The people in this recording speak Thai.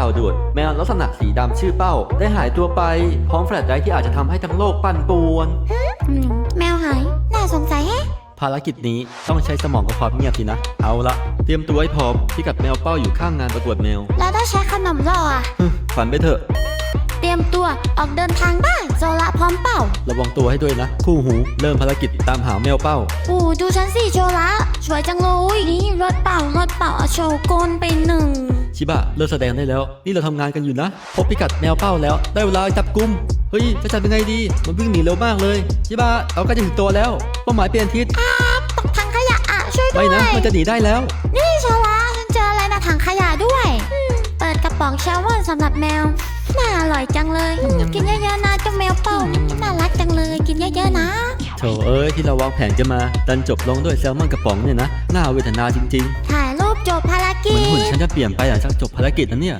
ข่าวด่วนแมวลักษณะสีดำชื่อเป้า ได้หายตัวไป พร้อมแฟลชไดรฟ์ที่อาจจะทำให้ทั้งโลกปั่นป่วน อืมแมวหาย น่าสงสัยแฮะ ภารกิจนี้ต้องใช้สมองกับความเงียบสินะ เอาละเตรียมตัวให้พร้อมที่กับแมวเป้าอยู่ข้างงานประกวดแมวแล้วถ้าใช้ขนมล่ออะ ฮึฝันไปเถอะ เตรียมตัวออกเดินทางได้โซละพร้อมเป่า ระวังตัวให้ด้วยนะ คู่หู เริ่มภารกิจตามหาแมวเป้าโอ้ดูฉันสิโชละสวยจังเลยนี่รถเป่ารถเป่าเอาโชว์ก้นไปหนึ่ง ชิบะเลิกแสดงได้แล้ว นี่เราทำงานกันอยู่นะ พบพิกัดแมวเป้าแล้ว ได้เวลาจับกุมเฮ้ยจะจับยังไงดี มันวิ่งหนีเร็วมากเลยชิบะเราใก็จะถึงตัวแล้วเป้าหมายเปลี่ยนทิศตกถังขยะอะช่วยด้ไม่วยนะมันจะหนีได้แล้ว นี่โชละฉันเจออะไรนะถังขยะด้วยอืมเปิดกระป๋องแชลมอนสำหรับแมวน่าอร่อยจังเลยอืมกินเยอะๆนะเจ้าแมวเป่าน่ารักจังเลยกินเยอะๆนะโถเอ้ยที่เราวางแผนจะมาดันจบลงด้วยแซลมอนกระป๋องเนี่ยนะน่าเวทนาจริงถ่ายรูปจบภารๆเหุ่นฉันจะเปลี่ยนไปหลังจากจบภารกิจนะเนี่ย